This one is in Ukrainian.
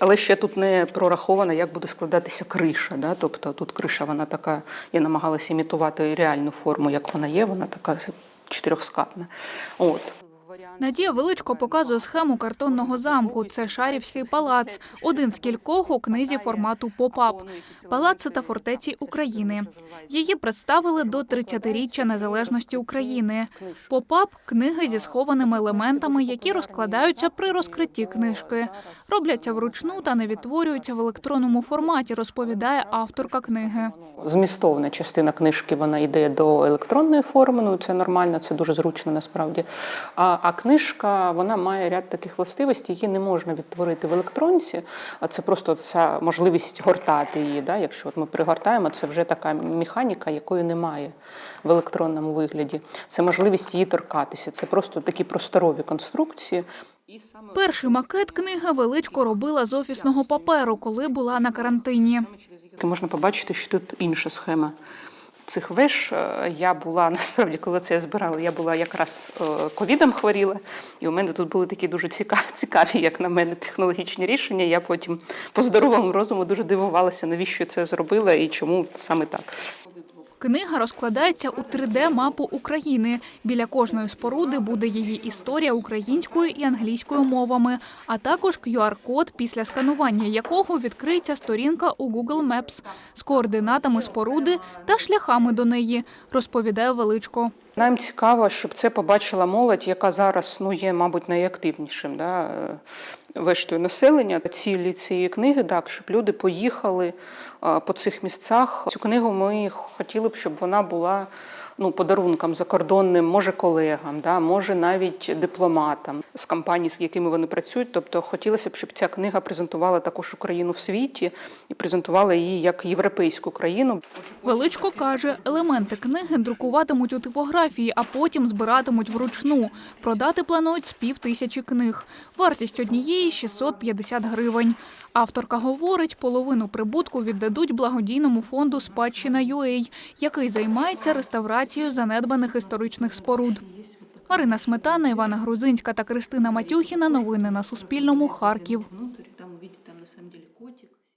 Але ще тут не прораховано, як буде складатися криша. Да? Тобто тут криша, вона така, я намагалася імітувати реальну форму, як вона є, вона така чотирьохскатна. От. Надія Величко показує схему картонного замку. Це Шарівський палац, один з кількох у книзі формату «Поп-ап» – палаци та фортеці України. Її представили до 30-річчя незалежності України. «Поп-ап» – книги зі схованими елементами, які розкладаються при розкритті книжки. Робляться вручну та не відтворюються в електронному форматі, розповідає авторка книги. Змістовна частина книжки вона йде до електронної форми. Ну це нормально, це дуже зручно насправді. А, а книжка вона має ряд таких властивостей, які не можна відтворити в електронці. А це просто ця можливість гортати її. Да? Якщо от ми пригортаємо, це вже така механіка, якої немає в електронному вигляді. Це можливість її торкатися. Це просто такі просторові конструкції. Перший макет книги Величко робила з офісного паперу, коли була на карантині. Можна побачити, що тут інша схема цих виш. Е, Я була насправді, коли це я збирала, я була якраз е, ковідом хворіла, і у мене тут були такі дуже цікаві, як на мене, технологічні рішення. Я потім по здоровому розуму дуже дивувалася, навіщо це зробила і чому саме так. Книга розкладається у 3D-мапу України. Біля кожної споруди буде її історія українською і англійською мовами, а також QR-код, після сканування якого відкриється сторінка у Google Maps з координатами споруди та шляхами до неї, розповідає Величко. Нам цікаво, щоб це побачила молодь, яка зараз ну, є, мабуть, найактивнішим да, вештою населення. Цілі цієї книги так, щоб люди поїхали по цих місцях. Цю книгу ми хотіли б, щоб вона була ну, подарунком закордонним, може колегам, да, може навіть дипломатам з компаній, з якими вони працюють. Тобто хотілося б, щоб ця книга презентувала також Україну в світі і презентувала її як європейську країну. Величко каже, елементи книги друкуватимуть у типографії, а потім збиратимуть вручну. Продати планують з пів тисячі книг. Вартість однієї 650 гривень. Авторка говорить, половину прибутку віддадуть благодійному фонду «Спадщина UA», який займається реставрацією реставрацію занедбаних історичних споруд. Марина Сметана, Івана Грузинська та Кристина Матюхіна. Новини на Суспільному. Харків.